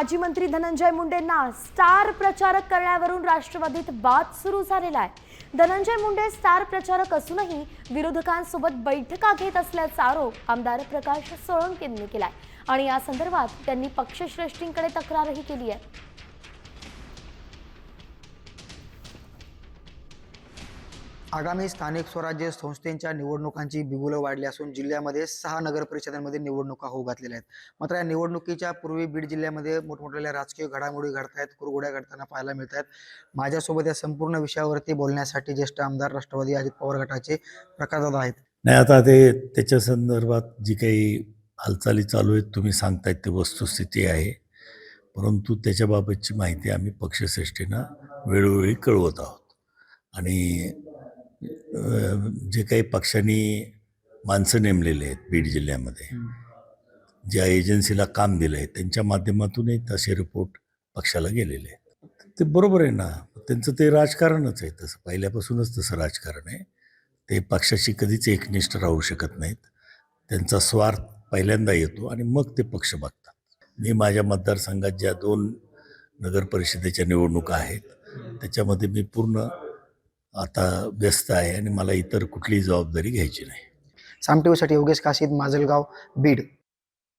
माजी मंत्री धनंजय मुंडेंना स्टार प्रचारक करण्यावरून राष्ट्रवादीत वाद सुरू झालेला आहे. धनंजय मुंडे स्टार प्रचारक असूनही विरोधकांसोबत बैठका घेत असल्याचा आरोप आमदार प्रकाश सोळंके केला केलाय. आणि या संदर्भात त्यांनी पक्षश्रेष्ठींकडे तक्रारही केली आहे. आगामी स्थानिक स्वराज्य संस्थेच्या निवडणुकांची बिगुलं वाढली असून जिल्ह्यामध्ये सहा नगर परिषदांमध्ये निवडणुका होऊ घातलेल्या आहेत. मात्र या निवडणुकीच्या पूर्वी बीड जिल्ह्यामध्ये मोठमोठ्या राजकीय घडामोडी घडत आहेत कुरघोड्या घडताना पाहायला मिळत आहेत माझ्यासोबत या संपूर्ण विषयावरती बोलण्यासाठी ज्येष्ठ आमदार राष्ट्रवादी अजित पवार गटाचे प्रकाशदादा आहेत. नाही आता ते त्याच्या संदर्भात जी काही हालचाली चालू आहेत तुम्ही सांगतायत ते वस्तुस्थिती आहे. परंतु त्याच्याबाबतची माहिती आम्ही पक्षश्रेष्ठींना वेळोवेळी कळवत आहोत. आणि जे काही पक्षांनी माणसं नेमलेले आहेत बीड जिल्ह्यामध्ये ज्या एजन्सीला काम दिलं आहे त्यांच्या माध्यमातूनही तसे रिपोर्ट पक्षाला गेलेले आहेत. ते बरोबर आहे ना त्यांचं ते राजकारणच आहे तसं. पहिल्यापासूनच तसं राजकारण आहे. ते पक्षाशी कधीच एकनिष्ठ राहू शकत नाहीत. त्यांचा स्वार्थ पहिल्यांदा येतो आणि मग ते पक्ष बघतात. मी माझ्या मतदारसंघात ज्या दोन नगर परिषदेच्या निवडणुका आहेत त्याच्यामध्ये मी पूर्ण आता व्यस्त आहे आणि मला इतर कुठलीही जबाबदारी घ्यायची नाही. सामटेवीसाठी योगेश काशीद माजलगाव बीड.